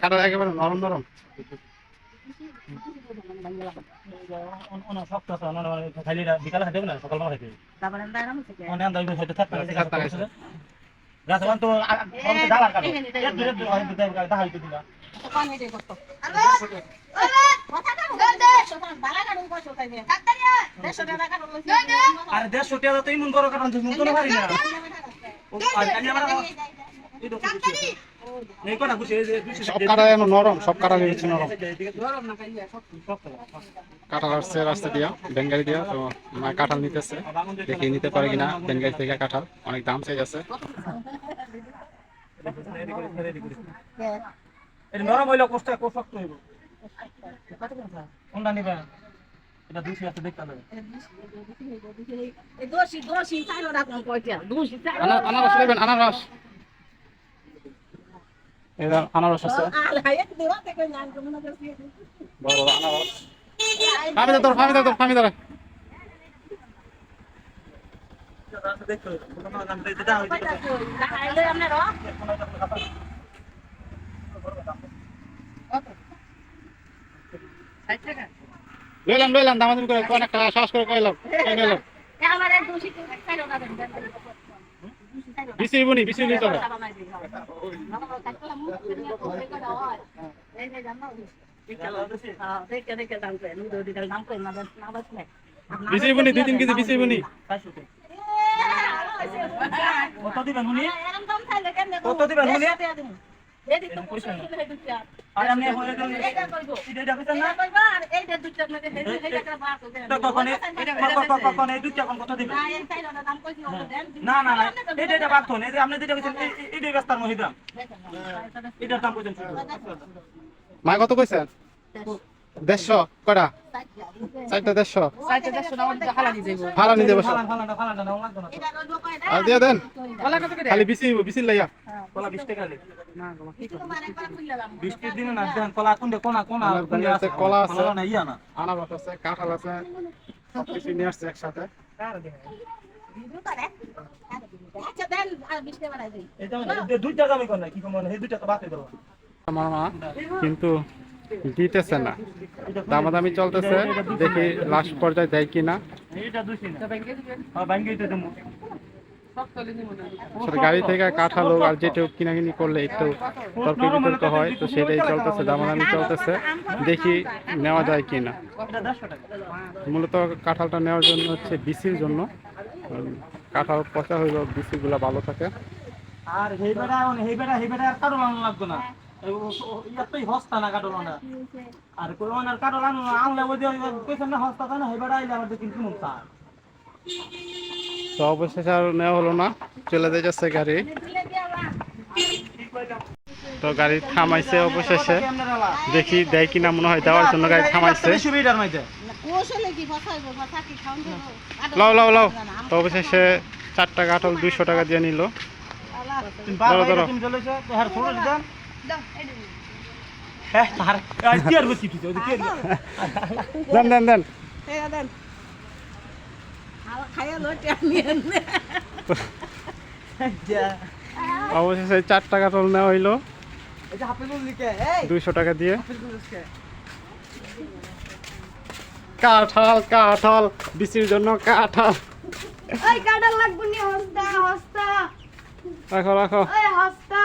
কাঁঠাল একেবারে নরম নরম। হয় আরে দেড়শো টাকা তো ইমন বড় কারণ কটা সব কাঁঠাল এখন নরম সব কাঁঠাল হচ্ছে নরম। কাঁঠাল আসছে রাস্তা দিয়া বেঙ্গালি দিয়া তো মা কাঁঠাল নিতেছে। দেখি নিতে পারে কিনা বেঙ্গালি থেকে কাঁঠাল অনেক দাম চাই আছে। নরম হইল কষ্ট কষ্ট শক্ত হইব। কোনটা নিবা? এটা দুইশো আছে দেখতে হবে। দোষী দোষী চাইলো রাখুন কয়টা দোষী চাইলো আনারস নেবেন আনারস। এটা আনারস আছে। বড় বড় আনারস। ফামি ফামি দাও ফামি লাগাইলে আপনার ষাট টাকা লইলাম লইলাম দামাদামি করে অনেক টাকা সাহস করে কইলাম কই নিলাম এ আমার এক দোষী চাইলো না দেন বিসি বুনি বিসি নিতে হবে বিসি বুনি দুই তিন কেজি বিসি নি কত দিবেন উনি কত দিবেন উনি না না না এটা এটা আপনি যেটা কইছেন এটার দাম কইছেন মা কত কইছেন দেড়শো কটা চারটা দেড়শো। ভাড়া নিয়ে যাব আর দিয়ে দেন। খালি বিসি লাইয়া। কলা 20 টাকা লে 20 টাকা দিন। না দেন কলা কোনা কোনা আছে, কলা আছে। না ইয়া না। আনারস আছে কাঁঠাল আছে সব নিয়ে আসছে একসাথে। আচ্ছা দেন? আর বিশটা বাড়াই দিই এটা মানে দুইটা দামই কোন কোন এই দুইটা তো বাতে দাও আমার মা কিন্তু দিতেছে না। দামাদামি চলতেছে দেখি লাস্ট পর্যায়ে দেয় কিনা। গাড়ি থেকে কাঁঠাল হোক আর যেটা কিনাকিনি করলে একটু তর্ক বিতর্ক হয়, তো সেটাই চলতেছে, দামাদামি চলতেছে। দেখি নেওয়া যায় 100 টাকা মূলত কাঁঠালটা নেওয়ার জন্য হচ্ছে বিসির জন্য। কাঁঠাল পচা হইল, বিসিগুলো ভালো থাকে। আর হেই বেটা হেই না। না না কোন আর আনলে ওই যে কইছেন না হস্তা না? হেই আইলে আবার দেখি কিমন তা অবশেষে আর নেওয়া হলো না। চলে দিয়ে যাচ্ছে গাড়ি। তো গাড়ি থামাইছে অবশেষে। দেখি দেয় কিনা মনে হয় দেওয়ার জন্য গাড়ি থামাইছে। লাও লাও লাও। তো অবশেষে চারটা কাঁঠাল দুইশো টাকা দিয়ে নিল। ধরো, দেন দেন দেন। অবশেষে চারটা কাঁঠাল নেওয়া হইল। দুইশো টাকা দিয়ে। কাঁঠাল কাঁঠাল বিসির জন্য কাঁঠাল। ওই কাটা লাগবো নি হস্তা হস্তা। রাখো রাখো। ওই হস্তা।